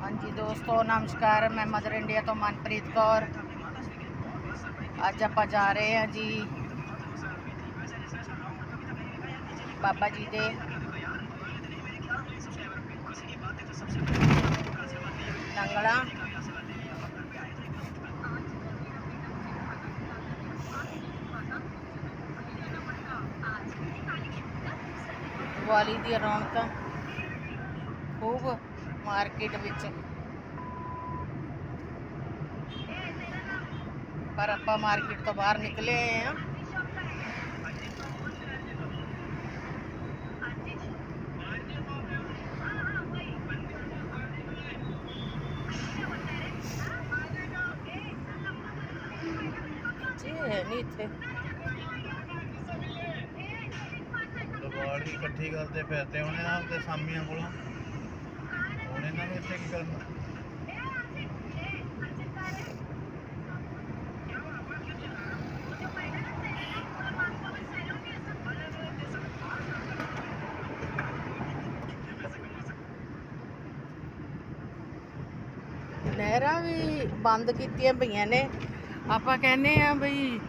ਹਾਂਜੀ ਦੋਸਤੋ, ਨਮਸਕਾਰ। ਮੈਂ ਮਦਰ ਇੰਡੀਆ ਤੋਂ ਮਨਪ੍ਰੀਤ ਕੌਰ। ਅੱਜ ਆਪਾਂ ਜਾ ਰਹੇ ਹਾਂ ਜੀ ਬਾਬਾ ਜੀ ਦੇ ਲੰਗੜਾ। ਦੀਵਾਲੀ ਦੀ ਰੌਣਕਾਂ ਖੂਬ ਮਾਰਕੀਟ ਵਿੱਚ ਪਰ ਆਪਾਂ ਮਾਰਕੀਟ ਤੋਂ ਬਾਹਰ ਨਿਕਲੇ ਆਏ ਆ ਜੀ ਹੈ ਨਹੀਂ ਇੱਥੇ ਦੀਵਾਲੀ ਇਕੱਠੀ ਕਰਦੇ ਫਿਰਦੇ ਉਹਨੇ ਆਪ ਤੇ ਸਾਮੀਆਂ ਕੋਲੋਂ ਹੁਣ ਇਹਨਾਂ ਨੂੰ ਇੱਥੇ ਕੀ ਕਰਨਾ ਨਹਿਰਾਂ ਵੀ ਬੰਦ ਕੀਤੀਆਂ ਪਈਆਂ ਨੇ ਆਪਾਂ ਕਹਿੰਦੇ ਆ ਬਈ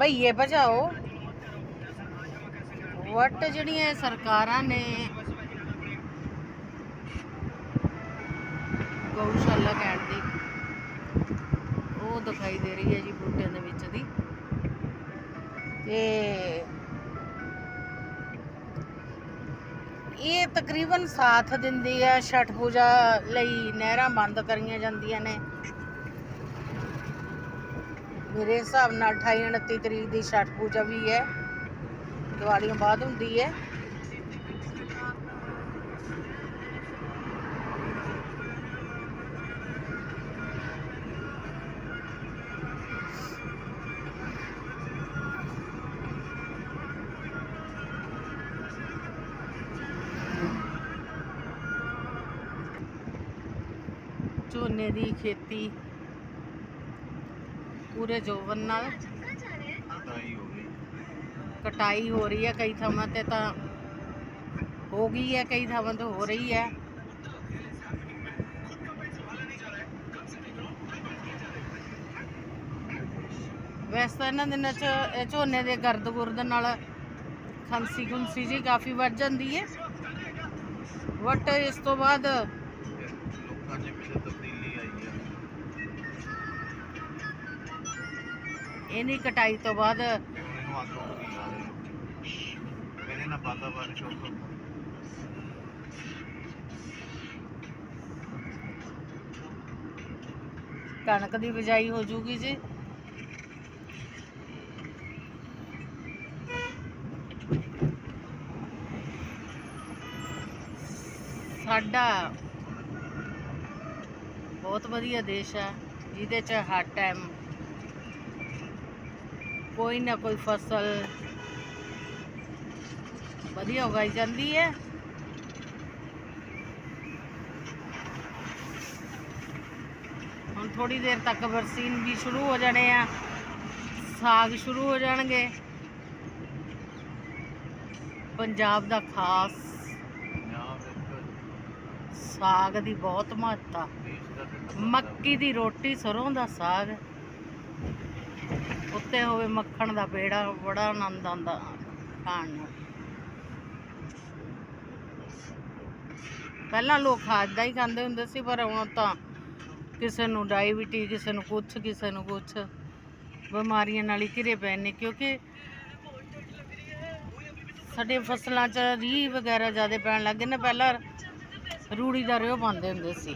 ਭਈਏ ਭਜਾਓ ਵੱਟ ਜਿਹੜੀਆਂ ਸਰਕਾਰਾਂ ਨੇ ਗਊਸ਼ਾਲਾ ਕਹਿਣ ਦੀ, ਉਹ ਦਿਖਾਈ ਦੇ ਰਹੀ ਹੈ ਜੀ ਬੂਟਿਆਂ ਦੇ ਵਿੱਚ ਦੀ। ਤੇ ਇਹ ਤਕਰੀਬਨ ਸਾਥ ਦਿੰਦੀ ਹੈ, ਛਠ ਪੂਜਾ ਲਈ ਨਹਿਰਾਂ ਬੰਦ ਕਰੀਆਂ ਜਾਂਦੀਆਂ ਨੇ। ਮੇਰੇ ਹਿਸਾਬ ਨਾਲ 28 29 ਤਰੀਕ ਦੀ ਛਠ ਪੂਜਾ ਵੀ ਹੈ। ਦੀਵਾਲੀਆਂ ਬਾਅਦ ਹੁੰਦੀ ਹੈ ਝੋਨੇ ਦੀ ਖੇਤੀ ਪੂਰੇ ਜੋਵਨ ਨਾਲ ਕਟਾਈ ਹੋ ਗਈ ਕਟਾਈ ਹੋ ਰਹੀ ਹੈ ਕਈ ਥਾਵਾਂ ਤੇ ਤਾਂ ਹੋ ਗਈ ਹੈ, ਕਈ ਥਾਵਾਂ ਤੇ ਹੋ ਰਹੀ ਹੈ। ਵੈਸੇ ਤਾਂ ਇਹਨਾਂ ਦਿਨਾਂ 'ਚ ਇਹ ਝੋਨੇ ਦੇ ਗਰਦ ਗੁਰਦ ਨਾਲ ਖਾਂਸੀ ਖੁੰਸੀ ਜੀ ਕਾਫੀ ਵੱਧ ਜਾਂਦੀ ਹੈ। ਬਟ ਇਸ ਤੋਂ ਬਾਅਦ ਲੋਕਾਂ 'ਚ ਵੀ ਤਬਦੀਲੀ ਆਈ ਹੈ ਇਹਨੀ ਕਟਾਈ ਤੋਂ ਬਾਅਦ ਤੇ ਹੁਣ ਇਹਨੂੰ ਅੱਗ ਹੋ ਗਈ ਸਾਰੇ ਕਣਕ ਦੀ ਬਿਜਾਈ ਹੋ ਜੂਗੀ ਜੀ। ਸਾਡਾ ਬਹੁਤ ਵਧੀਆ ਦੇਸ਼ ਹੈ, ਜਿਹਦੇ ਚ ਹਰ ਟਾਈਮ ਕੋਈ ਨਾ ਕੋਈ ਫਸਲ। ਵਧੀਆ ਉਗਾਈ ਜਾਂਦੀ ਹੈ। ਹੁਣ ਥੋੜੀ ਦੇਰ ਤੱਕ ਬਰਸੀਨ ਵੀ ਸ਼ੁਰੂ ਹੋ ਜਾਣੇ ਆ। ਸਾਗ ਸ਼ੁਰੂ ਹੋ ਜਾਣਗੇ। ਪੰਜਾਬ ਦਾ ਖਾਸ ਸਾਗ ਦੀ ਬਹੁਤ ਮਹੱਤਤਾ। ਮੱਕੀ ਦੀ ਰੋਟੀ ਸਰੋਂ ਦਾ ਸਾਗ। ਉੱਤੇ ਹੋਵੇ ਮੱਖਣ ਦਾ ਪੇੜਾ, ਬੜਾ ਆਨੰਦ ਆਉਂਦਾ ਖਾਣ ਨੂੰ। ਪਹਿਲਾਂ ਲੋਕ ਖਾਦ ਦਾ ਹੀ ਖਾਂਦੇ ਹੁੰਦੇ ਸੀ, ਪਰ ਹੁਣ ਤਾਂ ਕਿਸੇ ਨੂੰ ਡਾਇਬਟੀ ਕਿਸੇ ਨੂੰ ਕੁਛ, ਕਿਸੇ ਨੂੰ ਕੁਛ ਬਿਮਾਰੀਆਂ ਨਾਲ ਹੀ ਘਿਰੇ ਪਏ ਨੇ, ਕਿਉਂਕਿ ਸਾਡੇ ਫਸਲਾਂ 'ਚ ਰੀ ਵਗੈਰਾ ਜ਼ਿਆਦਾ ਪੈਣ ਲੱਗ ਗਏ ਨੇ, ਪਹਿਲਾਂ ਰੂੜੀ ਦਾ ਰਿਓ ਪਾਉਂਦੇ ਹੁੰਦੇ ਸੀ।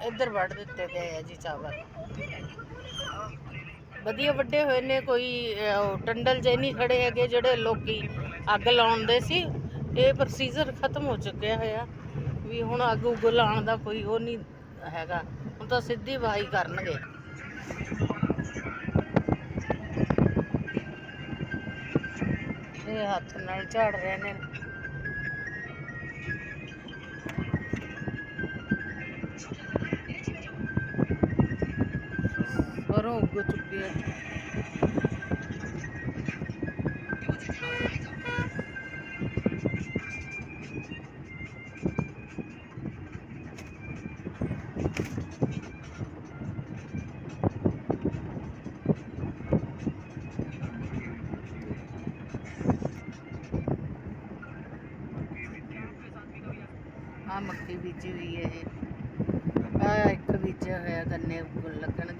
ਇੱਧਰ ਵੱਢ ਦਿੱਤੇ ਗਏ ਆ ਜੀ ਚਾਵਲ। ਵਧੀਆ ਵੱਡੇ ਹੋਏ ਨੇ, ਕੋਈ ਟੰਡਲ ਜੇ ਨਹੀਂ ਖੜੇ ਹੈਗੇ ਜਿਹੜੇ ਲੋਕੀ ਅੱਗ ਲਾਉਂਦੇ ਸੀ। ਇਹ ਪ੍ਰੋਸੀਜਰ ਖਤਮ ਹੋ ਚੁੱਕਿਆ ਹੋਇਆ। ਵੀ ਹੁਣ ਅੱਗ ਉੱਗ ਲਾਉਣ ਦਾ ਕੋਈ ਉਹ ਨਹੀਂ ਹੈਗਾ। ਹੁਣ ਤਾਂ ਸਿੱਧੀ ਵਾਹੀ ਕਰਨਗੇ। ਇਹ ਹੱਥ ਨਾਲ ਝਾੜ ਰਹੇ ਨੇ। करो उग चुकी है हाँ, मक्की बीजी हुई है हाँ, एक तो बीजा हुआ गन्ने लगन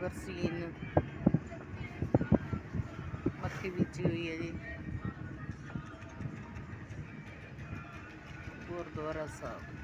ਬਰਸੀਨ ਮੱਕੀ ਬੀਜੀ ਹੋਈ ਹੈ ਜੀ। ਗੁਰਦੁਆਰਾ ਸਾਹਿਬ।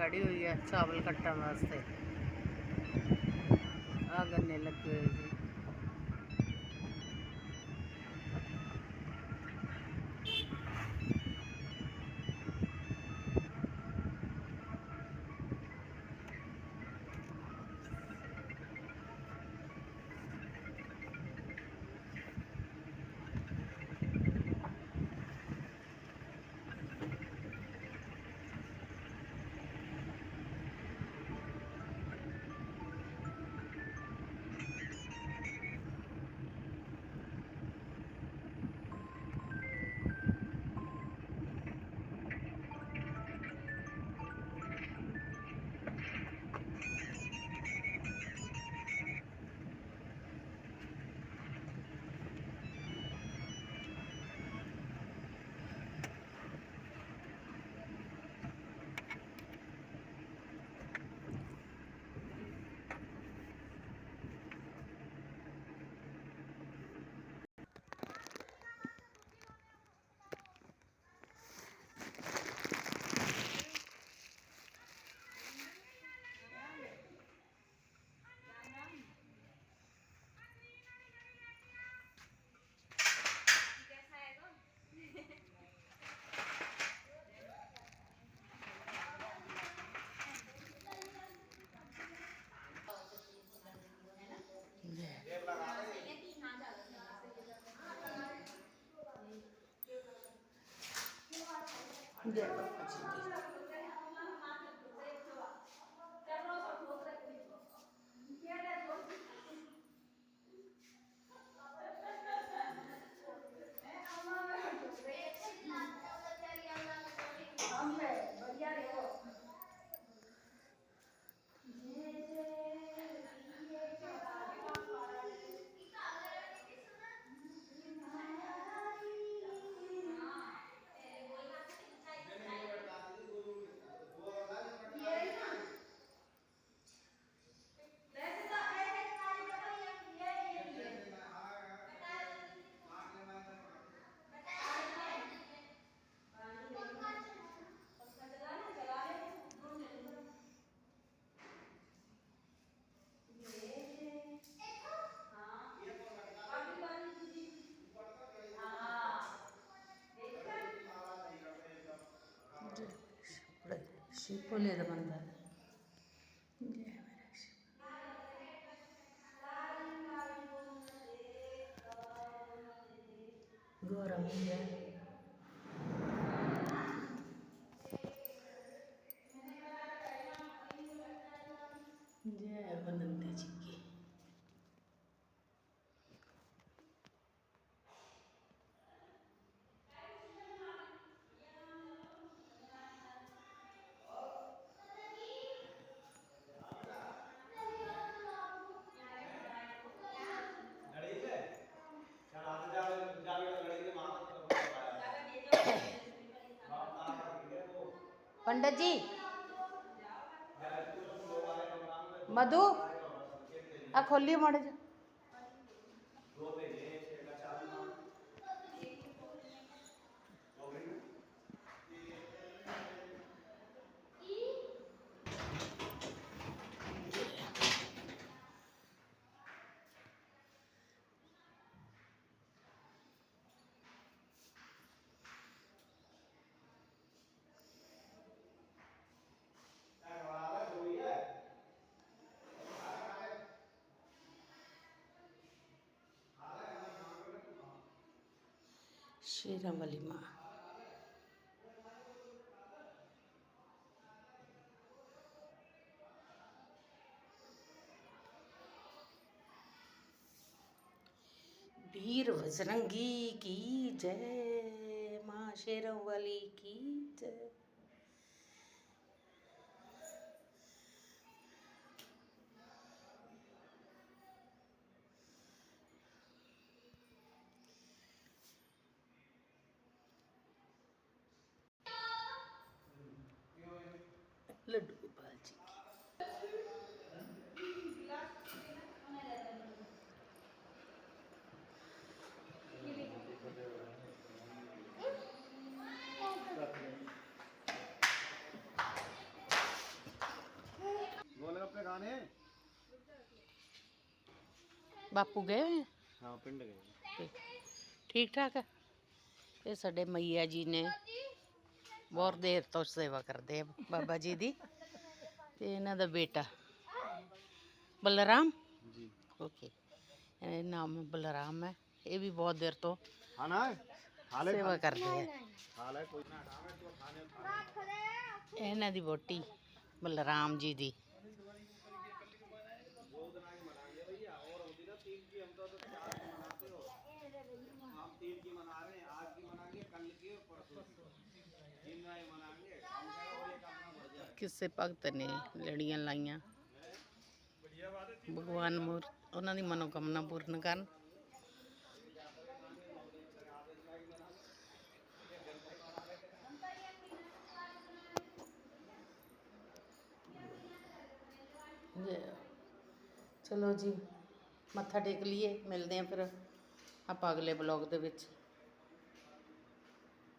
ਖੜੀ ਹੋਈ ਹੈ ਚਾਵਲ ਕੱਟਣ ਵਾਸਤੇ। ਆ ਗੰਨੇ ਲੱਗੇ ਹੋਏ ਜੀ। శిల్పులేదమంతా ఘోరం జయ पंडित जी मधु आ खोलिए माड़े जा श्री राम वाली माँ वीर बजरंगी की जय माँ शेरवाली की ਜੈ ਲੱਡੂ ਗੋਪਾਲ ਜੀ ਕੀ ਗੋਲਗੱਪੇ ਖਾਣੇ ਬਾਪੂ ਗਏ ਹੋਏ ਆ? ਹਾਂ ਪਿੰਡ ਗਏ ਤੇ ਠੀਕ ਠਾਕ ਹੈ ਇਹ ਸਾਡੇ ਮਈਆ ਜੀ ਨੇ ਬਹੁਤ ਦੇਰ ਤੋਂ ਸੇਵਾ ਕਰਦੇ ਆ ਬਾਬਾ ਜੀ ਦੀ ਤੇ ਇਹਨਾਂ ਦਾ ਬੇਟਾ ਬਲਰਾਮ ਜੀ ਓਕੇ ਇਹ ਨਾਮ ਬਲਰਾਮ ਹੈ ਇਹ ਵੀ ਬਹੁਤ ਦੇਰ ਤੋਂ ਖਾਣਾ ਹਾਲੇ ਸੇਵਾ ਕਰਦੇ ਆ ਹਾਲੇ ਕੋਈ ਨਾ ਰੱਖ ਲੈ ਇਹਨਾਂ ਦੀ ਵੋਟੀ ਬਲਰਾਮ ਜੀ ਦੀ ਕਿਸੇ ਭਗਤ ਨੇ ਲੜੀਆਂ ਲਾਈਆਂ ਭਗਵਾਨ ਮੂਰ ਉਹਨਾਂ ਦੀ ਮਨੋਕਾਮਨਾ ਪੂਰਨ ਕਰਨ ਜੇ- ਚਲੋ ਜੀ ਮੱਥਾ ਟੇਕ ਲਈਏ ਮਿਲਦੇ ਆ ਫਿਰ ਆਪਾਂ ਅਗਲੇ ਬਲੌਗ ਦੇ ਵਿੱਚ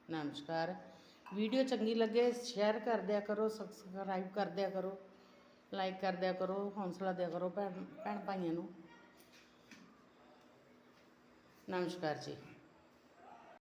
ਨਮਸਕਾਰ ਵੀਡੀਓ ਚੰਗੀ ਲੱਗੇ ਸ਼ੇਅਰ ਕਰ ਦਿਆ ਕਰੋ ਸਬਸਕ੍ਰਾਈਬ ਕਰ ਦਿਆ ਕਰੋ ਲਾਈਕ ਕਰ ਦਿਆ ਕਰੋ, ਹੌਸਲਾ ਦਿਆ ਕਰੋ ਭੈਣ ਭੈਣ ਭਾਈਆਂ ਨੂੰ। ਨਮਸਕਾਰ ਜੀ।